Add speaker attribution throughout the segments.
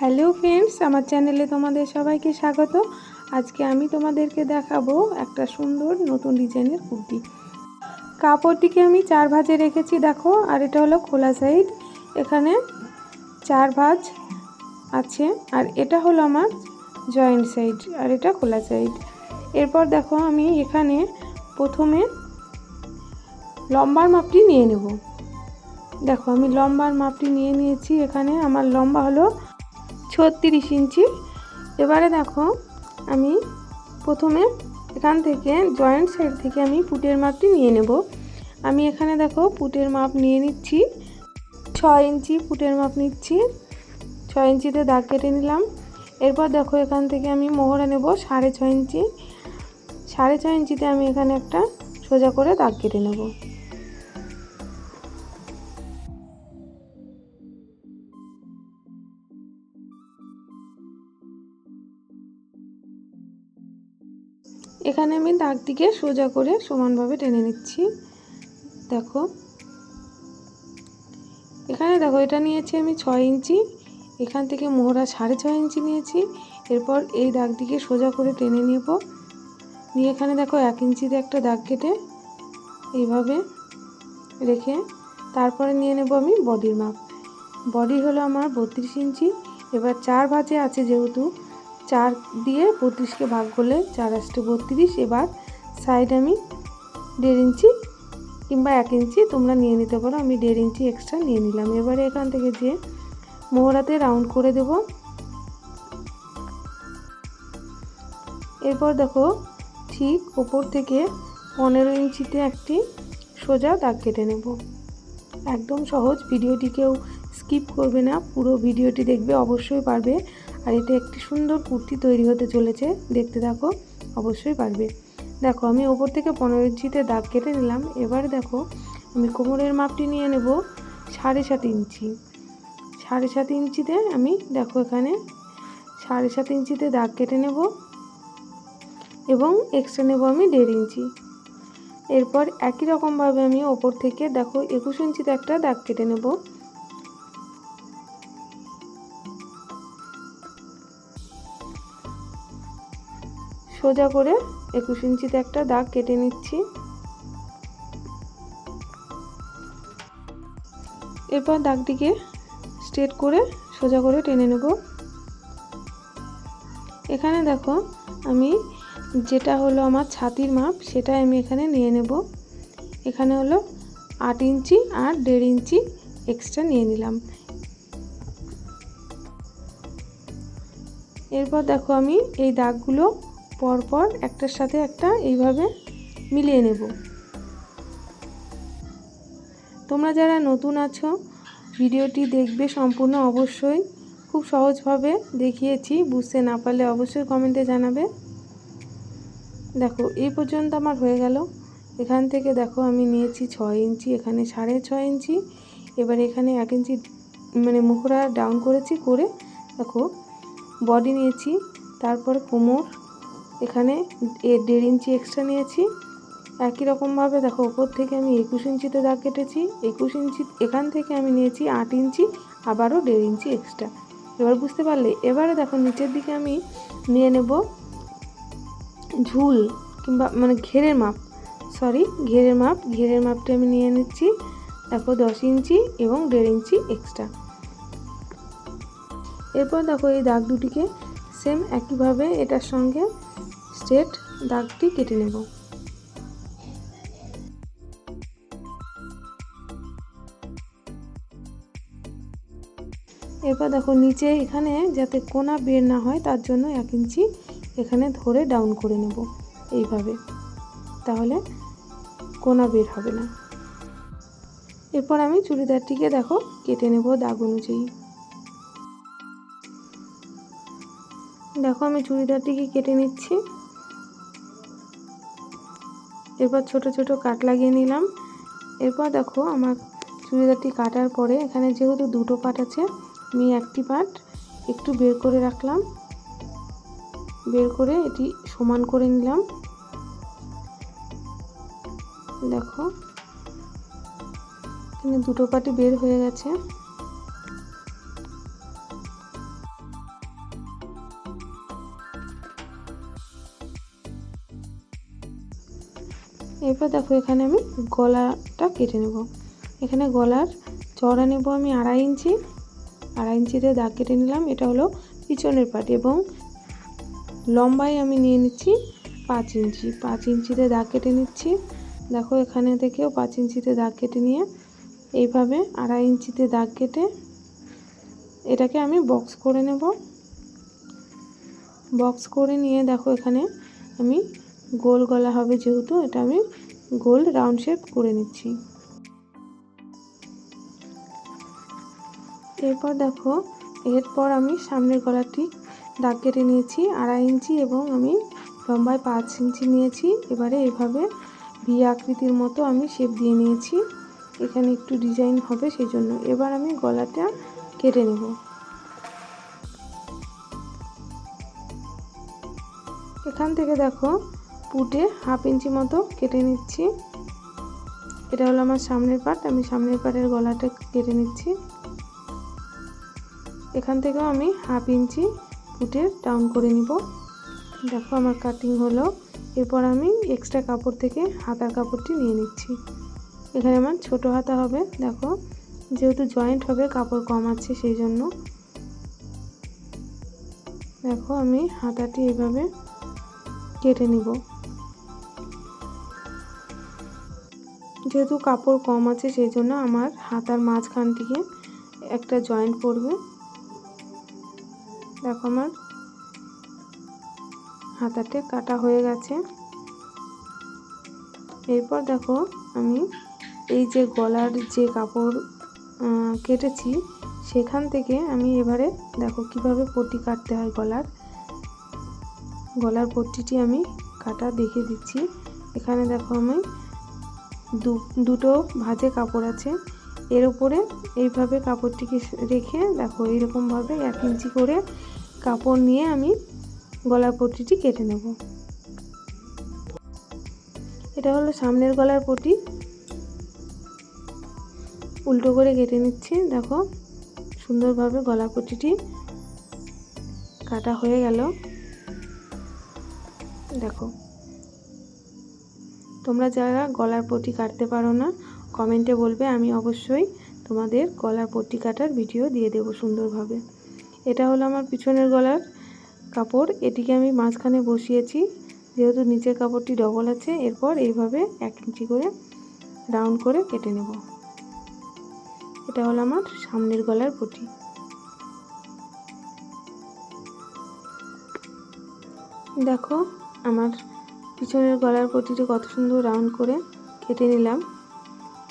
Speaker 1: Hello friends, আমার চ্যানেলে তোমাদের সবাইকে স্বাগত। আজকে আমি তোমাদেরকে দেখাবো একটা সুন্দর নতুন ডিজাইনের কুর্তি। কাপড়টিকে আমি চার ভাজে রেখেছি, দেখো, আর এটা হলো খোলা সাইড। এখানে চার ভাজ আছে, আর এটা হলো আমার জয়েন্ট সাইড, আর এটা খোলা সাইড। এরপর দেখো, আমি এখানে প্রথমে লম্বার মাপটি নিয়ে নেব। দেখো, আমি লম্বার মাপটি নিয়ে নিয়েছি। এখানে আমার লম্বা হলো ছত্রিশ ইঞ্চি। এবারে দেখো, আমি প্রথমে এখান থেকে জয়েন্ট সাইড থেকে আমি পুটের মাপটি নিয়ে নেব। আমি এখানে দেখো, পুটের মাপ নিয়ে নিচ্ছি। ছয় ইঞ্চি পুটের মাপ নিচ্ছি। ছয় ইঞ্চিতে দাগ কেটে নিলাম। এরপর দেখো, এখান থেকে আমি মোহরা নেব সাড়ে ছয় ইঞ্চি। সাড়ে ছয় ইঞ্চিতে আমি এখানে একটা সোজা করে দাগ কেটে নেব। এখানে আমি দাগটিকে সোজা করে সমানভাবে টেনে নিচ্ছি। দেখো। এখানে দেখো, এটা নিয়েছি আমি ছয় ইঞ্চি। এখান থেকে মোহরা সাড়ে ছয় ইঞ্চি নিয়েছি। এরপর এই দাগটিকে সোজা করে টেনে নেব। নিয়ে এখানে দেখো, এক ইঞ্চিতে একটা দাগ কেটে এইভাবে রেখে তারপরে নিয়ে নেব আমি বডির মাপ। বডি হলো আমার বত্রিশ ইঞ্চি। এবার চার ভাজে আছে যেহেতু চার দিয়ে বত্রিশকে ভাগ করলে চার আসতে বত্রিশ। এবার সাইড আমি দেড় ইঞ্চি কিংবা এক ইঞ্চি তোমরা নিয়ে নিতে পারো। আমি দেড় ইঞ্চি এক্সট্রা নিয়ে নিলাম। এবারে এখান থেকে যে মোহরাতে রাউন্ড করে দেব। এরপর দেখো ঠিক ওপর থেকে পনেরো ইঞ্চিতে একটি সোজা দাগ কেটে নেব। একদম সহজ। ভিডিওটি কেউ স্কিপ করবে না। পুরো ভিডিওটি দেখবে। অবশ্যই পারবে। আর এটা একটি সুন্দর কুর্তি তৈরি হতে চলেছে। দেখতে থাকো, অবশ্যই পারবে। দেখো, আমি ওপর থেকে পনেরো ইঞ্চিতে দাগ কেটে নিলাম। এবার দেখো, আমি কোমরের মাপটি নিয়ে নেব সাড়ে সাত ইঞ্চি। সাড়ে সাত ইঞ্চিতে আমি দেখো এখানে সাড়ে সাত ইঞ্চিতে দাগ কেটে নেব এবং এক্সট্রা নেব আমি দেড় ইঞ্চি। এরপর একই রকমভাবে আমি ওপর থেকে দেখো একুশ ইঞ্চিতে একটা দাগ কেটে নেব। সোজা করে একুশ ইঞ্চিতে একটা দাগ কেটে নিচ্ছি। এরপর দাগটিকে স্ট্রেট করে সোজা করে টেনে নেব। এখানে দেখো আমি যেটা হলো আমার ছাতির মাপ সেটা আমি এখানে নিয়ে নেব। এখানে হলো আট ইঞ্চি আর দেড় ইঞ্চি এক্সট্রা নিয়ে নিলাম। এরপর দেখো আমি এই দাগগুলো পরপর একটার সাথে একটা এইভাবে মিলিয়ে নেব। তোমরা যারা নতুন আছো, ভিডিওটি দেখবে সম্পূর্ণ অবশ্যই। খুব সহজভাবে দেখিয়েছি, বুঝতে না পারলে অবশ্যই কমেন্টে জানাবে। দেখো, এই পর্যন্ত আমার হয়ে গেল। এখান থেকে দেখো, আমি নিয়েছি ছয় ইঞ্চি, এখানে সাড়ে ছয় ইঞ্চি। এবার এখানে এক ইঞ্চি মানে মুখরা ডাউন করেছি করে, দেখো বডি নিয়েছি। তারপর কোমর এখানে দেড় ইঞ্চি এক্সট্রা নিয়েছি। একই রকমভাবে দেখো ওপর থেকে আমি একুশ ইঞ্চিতে দাগ কেটেছি। একুশ ইঞ্চি, এখান থেকে আমি নিয়েছি আট ইঞ্চি, আবারও দেড় ইঞ্চি এক্সট্রা এবার বুঝতে পারলে, এবারে দেখো নিচের দিকে আমি নিয়ে নেব ঝুল কিংবা মানে ঘেরের মাপ। সরি ঘেরের মাপ, ঘেরের মাপটা আমি নিয়ে নিচ্ছি। দেখো দশ ইঞ্চি এবং দেড় ইঞ্চি এক্সট্রা এরপর দেখো এই দাগ দুটিকে সেম একইভাবে এটার সঙ্গে স্ট্রেট দাগটি কেটে নেব। এরপর দেখো নিচে এখানে যাতে কোনা বের না হয়, তার জন্য এক ইঞ্চি এখানে ধরে ডাউন করে নেব এইভাবে। তাহলে কোনা বের হবে না। এরপর আমি চুড়িদারটিকে দেখো কেটে নেব দাগ অনুযায়ী। দেখো আমি চুড়িদারটিকে কেটে নিচ্ছি। এরপর ছোট ছোট কাট লাগিয়ে নিলাম। এরপর দেখো আমার চুড়িদারটি কাটার পরে এখানে যেহেতু দুটো পাট আছে, আমি একটি পাট একটু বের করে রাখলাম। বের করে এটি সমান করে নিলাম। দেখো দুটো পাটি বের হয়ে গেছে। এরপর দেখো এখানে আমি গলাটা কেটে নেব। এখানে গলার চড়া নেব আমি আড়াই ইঞ্চি। আড়াই ইঞ্চিতে দাগ কেটে নিলাম, এটা হলো পিছনের পাট এবং লম্বায় আমি নিয়ে নিচ্ছি পাঁচ ইঞ্চি। পাঁচ ইঞ্চিতে দাগ কেটে নিচ্ছি, দেখো এখানে থেকেও পাঁচ ইঞ্চিতে দাগ কেটে নিয়ে এইভাবে আড়াই ইঞ্চিতে দাগ কেটে এটাকে আমি বক্স করে নেব। বক্স করে নিয়ে দেখো এখানে আমি গোল গলা হবে যেহেতু, এটা আমি গোল রাউন্ড শেপ করে নিচ্ছি। এরপর দেখো, এরপর আমি সামনের গলাটি দাগ কেটে নিয়েছি, আড়াই ইঞ্চি এবং আমি লম্বায় পাঁচ ইঞ্চি নিয়েছি। এবারে এভাবে ভি আকৃতির মতো আমি শেপ দিয়ে নিয়েছি। এখানে একটু ডিজাইন হবে সেই জন্য এবার আমি গলাটা কেটে নেব। এখান থেকে দেখো পুটে হাফ ইঞ্চি মতো কেটে নিচ্ছি। এটা হলো আমার সামনের পার্ট আমি সামনের পার্টের গলাটা কেটে নিচ্ছি। এখান থেকেও আমি হাফ ইঞ্চি পুটে ডাউন করে নিব। দেখো আমার কাটিং হলো। এরপর আমি এক্সট্রা কাপড় থেকে হাতার কাপড়টি নিয়ে নিচ্ছি। এখানে আমার ছোট হাতা হবে, দেখো। যেহেতু জয়েন্ট হবে, কাপড় কম আছে সেই জন্য। দেখো আমি হাতাটি এভাবে কেটে নিব। যেহেতু কাপড় কম আছে, সেই জন্য আমার হাতার মাঝখান থেকে একটা জয়েন্ট পড়বে। দেখো আমার হাতাতে কাটা হয়ে গেছে। এরপর দেখো আমি এই যে গলার যে কাপড় কেটেছি, সেখান থেকে আমি এবারে দেখো কীভাবে পট্টি কাটতে হয় গলার। গলার পট্টিটি আমি কাটা দেখে দিচ্ছি। এখানে দেখো আমি দুটো ভাজে কাপড় আছে। এর উপরে এইভাবে কাপড়টিকে রেখে দেখো এইরকমভাবে এক ইঞ্চি করে কাপড় নিয়ে আমি গলার পট্টিটি কেটে নেব। এটা হলো সামনের গলার পটি উল্টো করে কেটে নিচ্ছি, দেখো সুন্দরভাবে গলা পটিটি কাটা হয়ে গেল। দেখো তোমরা যারা গলার পটি কাটতে পারো না, কমেন্টে বলবে, আমি অবশ্যই তোমাদের গলার পট্টি কাটার ভিডিও দিয়ে দেব সুন্দরভাবে। এটা হলো আমার পিছনের গলার কাপড়, এটিকে আমি মাঝখানে বসিয়েছি, যেহেতু নিচের কাপড়টি ডবল আছে, এরপর এইভাবে এক ইঞ্চি করে রাউন্ড করে কেটে নেব। এটা হলো আমার সামনের গলার পটি। দেখো, আমার পিছনের গলার পটিটি কত সুন্দর রাউন্ড করে কেটে নিলাম।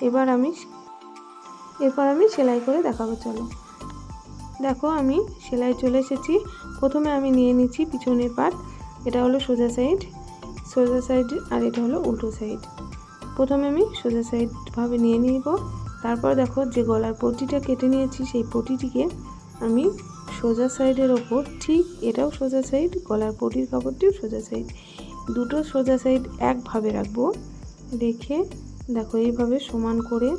Speaker 1: এবার আমি এরপর আমি সেলাই করে দেখাবো, চলো। দেখো, আমি সেলাই চলে এসেছি। প্রথমে আমি নিয়ে নিচ্ছি পিছনের পাট। এটা হলো সোজা সাইড। সোজা সাইড আর এটা হলো উল্টো সাইড। প্রথমে আমি সোজা সাইডভাবে নিয়ে নিব। তারপর দেখো, যে গলার পটিটা কেটে নিয়েছি, সেই পটিটিকে আমি সোজা সাইডের ওপর, ঠিক এটাও সোজা সাইড, গলার পটির কাপড়টিও সোজা সাইড। দুটো সোজা সাইড একভাবে রাখব। রেখে, দেখো এইভাবে সমান করে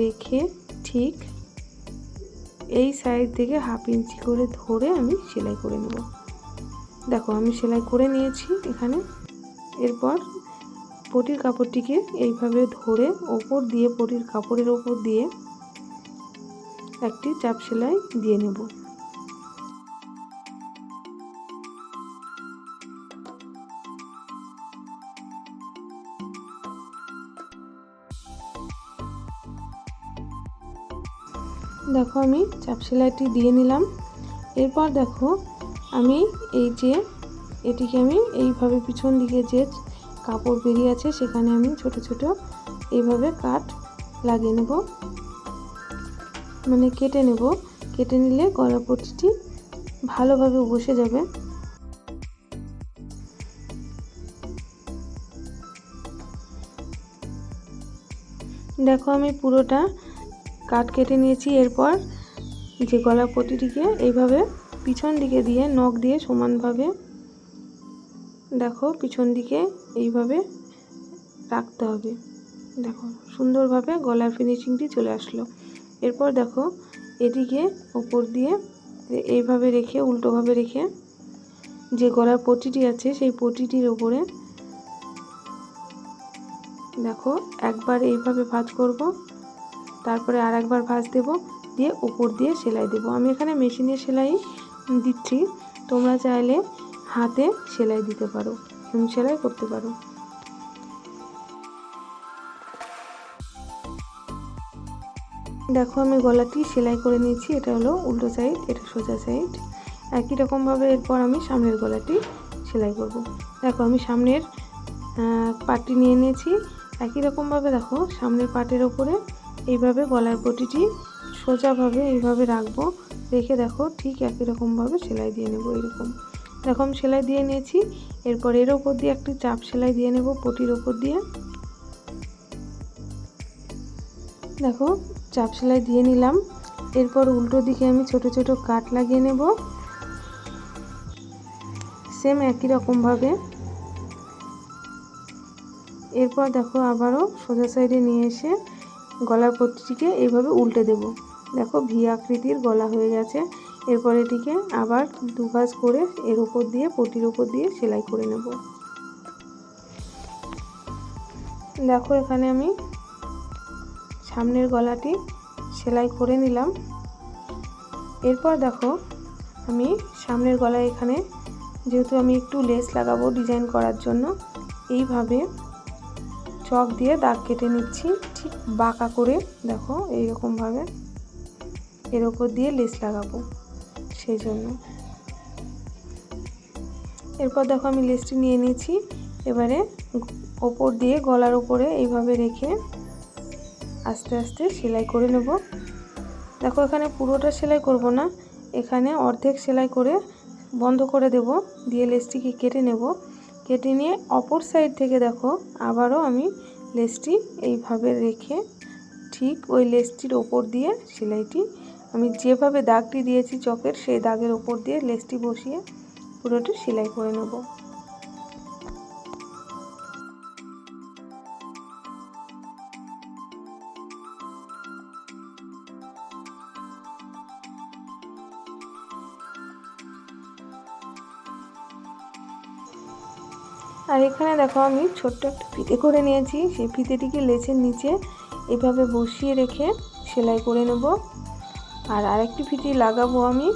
Speaker 1: রেখে ঠিক এই সাইড থেকে হাফ ইঞ্চি করে ধরে আমি সেলাই করে নেব। দেখো আমি সেলাই করে নিয়েছি এখানে। এরপর পটির কাপড়টিকে এইভাবে ধরে ওপর দিয়ে, পটির কাপড়ের ওপর দিয়ে একটি চাপ সেলাই দিয়ে নেব। দেখো আমি চাপ সেলাইটি দিয়ে নিলাম। এরপর দেখো আমি এই যে এটিকে আমি এইভাবে পিছন দিকে যে কাপড় বেরিয়ে আছে সেখানে আমি ছোট ছোট এইভাবে কাট লাগিয়ে নেব। মানে কেটে নেব। কেটে নিলে গলা ভালোভাবে বসে যাবে। দেখো আমি পুরোটা কাট কেটে নিয়েছি, এরপর যে গলা পটিটিকে এইভাবে পিছন দিকে দিয়ে, নখ দিয়ে সমানভাবে দেখো পিছন দিকে এইভাবে রাখতে হবে। দেখো সুন্দরভাবে গলার ফিনিশিংটি চলে আসলো। এরপর দেখো এটিকে ওপর দিয়ে এইভাবে রেখে, উল্টোভাবে রেখে যে গলার পটিটি আছে, সেই পটিটির ওপরে দেখো একবার এইভাবে ভাঁজ করব। তারপরে আর একবার ভাঁজ দেব, দিয়ে উপর দিয়ে সেলাই দেব। আমি এখানে মেশিনে সেলাই দিচ্ছি, তোমরা চাইলে হাতে সেলাই দিতে পারো হিম সেলাই করতে পারো। দেখো আমি গলাটি সেলাই করে নিয়েছি, এটা হলো উল্টো সাইড, এটা সোজা সাইড। একই রকমভাবে এরপর আমি সামনের গলাটি সেলাই করব। দেখো আমি সামনের পাটটি নিয়ে নিয়েছি, একই রকমভাবে দেখো সামনের পাটের ওপরে এইভাবে গলার পটিটি সোজাভাবে এইভাবে রাখব। রেখে দেখো ঠিক একই রকমভাবে সেলাই দিয়ে নেব এরকম। আমি সেলাই দিয়ে নিয়েছি। এরপর এর ওপর দিয়ে একটি চাপ সেলাই দিয়ে নেব পটির ওপর দিয়ে। দেখো, চাপ সেলাই দিয়ে নিলাম। এরপর উল্টো দিকে আমি ছোট ছোট কাট লাগিয়ে নেব। সেম একই রকমভাবে। এরপর দেখো আবারও সোজা সাইডে নিয়ে এসে গলার পট্টিটিকে এইভাবে উল্টে দেব। দেখো, ভি আকৃতির গলা হয়ে গেছে। এরপর এটিকে আবার দুভাজ করে এর উপর দিয়ে, পটির উপর দিয়ে সেলাই করে নেব। দেখো, এখানে আমি সামনের গলাটি সেলাই করে নিলাম। এরপর দেখো, আমি সামনের গলায় এখানে যেহেতু আমি একটু লেস লাগাবো ডিজাইন করার জন্য, এইভাবে চক দিয়ে দাগ কেটে নিচ্ছি। ঠিক বাঁকা করে, দেখো, এইরকমভাবে এর ওপর দিয়ে লেস লাগাবো সেই জন্য এরপর দেখো আমি লেসটি নিয়ে নিয়েছি। এবারে ওপর দিয়ে গলার ওপরে এইভাবে রেখে আস্তে আস্তে সেলাই করে নেব। দেখো, এখানে পুরোটা সেলাই করব না। এখানে অর্ধেক সেলাই করে বন্ধ করে দেব। দিয়ে লেসটিকে কেটে নেব। কেটে নিয়ে অপর সাইড থেকে দেখো, আবারও আমি লেসটি এইভাবে রেখে ঠিক ওই লেসটির ওপর দিয়ে সেলাইটি, আমি যেভাবে দাগটি দিয়েছি চকের, সেই দাগের ওপর দিয়ে লেসটি বসিয়ে পুরোটি সেলাই করে নেব। আর এখানে দেখো আমি ছোট্ট একটা ফিতে করে নিয়েছি। সেই ফিতেটিকে লেচের নিচে এভাবে বসিয়ে রেখে সেলাই করে নেব। আর আরেকটি ফিতি লাগাবো আমি,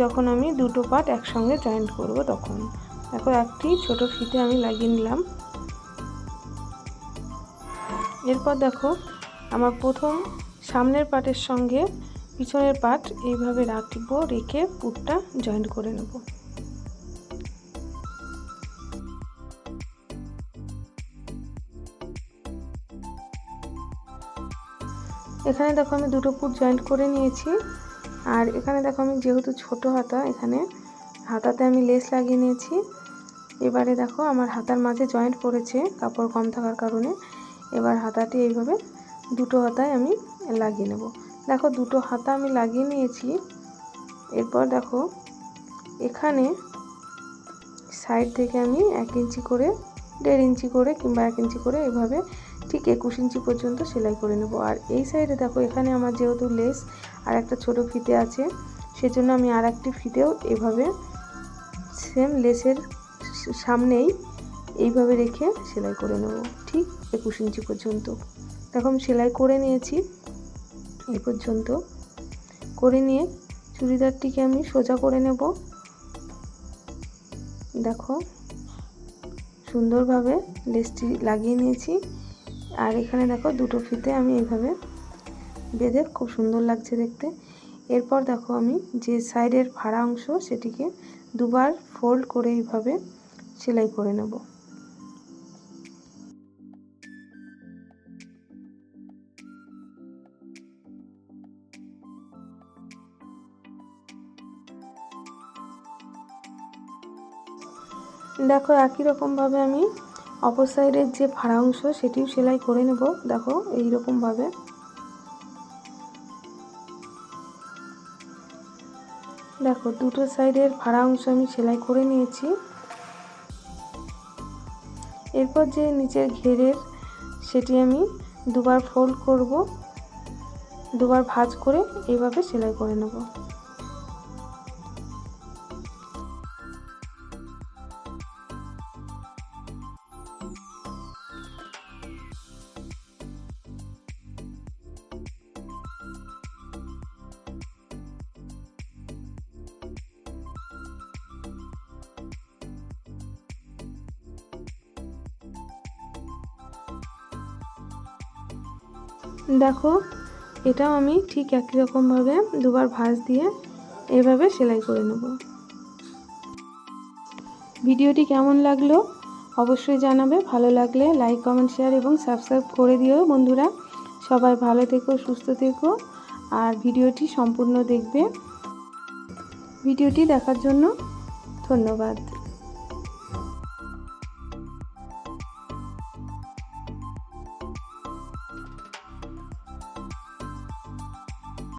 Speaker 1: যখন আমি দুটো পার্ট একসঙ্গে জয়েন্ট করব তখন। দেখো একটি ছোট ফিতে আমি লাগিয়ে নিলাম। এরপর দেখো আমার প্রথম সামনের পার্টের সঙ্গে পিছনের পার্ট এইভাবে রাখব, রেখে পুটটা জয়েন্ট করে নেব। এখানে দেখো আমি দুটো পুট জয়েন্ট করে নিয়েছি। আর এখানে দেখো আমি যেহেতু ছোট হাতা, এখানে হাতাতে আমি লেস লাগিয়ে নিয়েছি। এবারে দেখো আমার হাতার মাঝে জয়েন্ট পড়েছে, কাপড় কম থাকার কারণে। এবার হাতাটি এইভাবে দুটো হাতায় আমি লাগিয়ে নেব। দেখো দুটো হাতা আমি লাগিয়ে নিয়েছি। এরপর দেখো এখানে সাইড থেকে আমি এক ইঞ্চি করে, দেড় ইঞ্চি করে কিংবা এক ইঞ্চি করে এভাবে ঠিক একুশ ইঞ্চি পর্যন্ত সেলাই করে নেব। আর এই সাইডে দেখো, এখানে আমার যেহেতু লেস আর একটা ছোট ফিতে আছে, সেজন্য আমি আর একটি ফিতেও এভাবে সেম লেসের সামনেই এইভাবে রেখে সেলাই করে নেব, ঠিক একুশ ইঞ্চি পর্যন্ত। দেখো, আমি সেলাই করে নিয়েছি, এই পর্যন্ত। করে নিয়ে চুড়িদারটিকে আমি সোজা করে নেব। দেখো, সুন্দরভাবে লেসটি লাগিয়ে নিয়েছি। আর এখানে দেখো দুটো ফিতে আমি এইভাবে বেঁধে খুব সুন্দর লাগছে দেখতে। এরপর দেখো আমি যে সাইডের ফাড়া অংশ সেটিকে দুবার ফোল্ড করে এইভাবে সেলাই করে নেব। দেখো একই রকমভাবে আমি অপর সাইডের যে ফাড়া অংশ, সেটিও সেলাই করে নেব। দেখো এই রকমভাবে দেখো, দুটো সাইডের ফাড়া অংশ আমি সেলাই করে নিয়েছি। এরপর যে নিচের ঘেরের, সেটি আমি দুবার ফোল্ড করব। দুবার ভাঁজ করে এইভাবে সেলাই করে নেব। দেখো, এটাও আমি ঠিক একই রকমভাবে দুবার ভাঁজ দিয়ে এভাবে সেলাই করে নেব। ভিডিওটি কেমন লাগল অবশ্যই জানাবে। ভালো লাগলে লাইক, কমেন্ট, শেয়ার এবং সাবস্ক্রাইব করে দিও বন্ধুরা। সবাই ভালো থেকো, সুস্থ থেকো আর ভিডিওটি সম্পূর্ণ দেখবে। ভিডিওটি দেখার জন্য ধন্যবাদ।